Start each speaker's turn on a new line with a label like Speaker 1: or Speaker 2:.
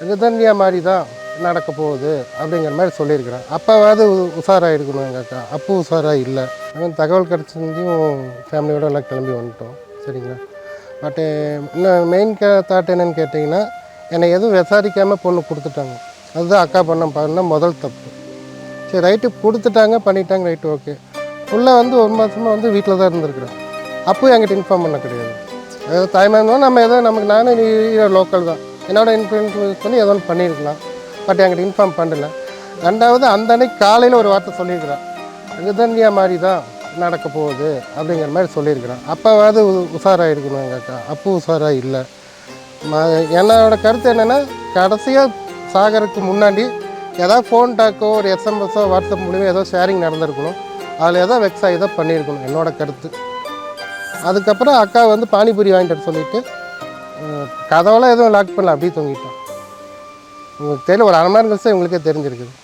Speaker 1: ரிதன்யா மாதிரி தான் நடக்க போகுது அப்படிங்கிற மாதிரி சொல்லியிருக்கிறேன் அப்போவாவது உஷாராக இருக்கணும் எங்கள் அக்கா. அப்போ உஷாராக இல்லை. அவன் தகவல் கிடச்சிருந்தையும் ஃபேமிலியோடு எல்லாம் கிளம்பி வந்துட்டோம். சரிங்களா? பட்டு இன்னும் மெயின் கே தாட் என்னன்னு கேட்டிங்கன்னா என்னை எதுவும் விசாரிக்காமல் பொண்ணு கொடுத்துட்டாங்க. அதுதான் அக்கா பண்ண பண்ண முதல் தப்பு. சரி ரைட்டு கொடுத்துட்டாங்க பண்ணிட்டாங்க ரைட்டு ஓகே உள்ளே வந்து ஒரு மாதமாக வந்து வீட்டில் தான் இருந்திருக்கிறேன் அப்போ என்கிட்ட இன்ஃபார்ம் பண்ண கிடையாது. ஏதோ தாய்மார் நம்ம ஏதோ நமக்கு நானும் லோக்கல் தான். என்னோட இன்ஃப்ளூயன்ஸ் பண்ணி ஏதோ ஒன்று பண்ணியிருக்கலாம். பட் என்கிட்ட இன்ஃபார்ம் பண்ணல. ரெண்டாவது அந்த அன்னைக்கு காலையில் ஒரு வார்த்தை சொல்லியிருக்கிறான் ரிதன்யா மாதிரி தான் நடக்க போகுது அப்படிங்கிற மாதிரி சொல்லியிருக்கிறான் அப்போவாவது உஷாராக இருக்கணும் எங்கள் அக்கா. அப்போ உஷாராக இல்லை. என்னோடய என்னோட கருத்து என்னென்னா கடைசியாக சாகிறதுக்கு முன்னாடி ஏதாவது ஃபோன் டாக்கோ ஒரு எஸ்எம்எஸோ வாட்ஸ்அப் மூலியமாக ஏதோ ஷேரிங் நடந்திருக்கணும். அதில் ஏதோ வெக்ஸ் ஆகி தான் பண்ணியிருக்கணும் என்னோட கருத்து. அதுக்கப்புறம் அக்கா வந்து பானிபூரி வாங்கிட்டு வர சொல்லிட்டு கதவெல்லாம் எதுவும் லாக் பண்ணல அப்படியே தூங்கிட்டோம் உங்களுக்கு தெரியல ஒரு அரை மணி நேரம் கழிச்சு உங்களுக்கே தெரிஞ்சிருக்குது.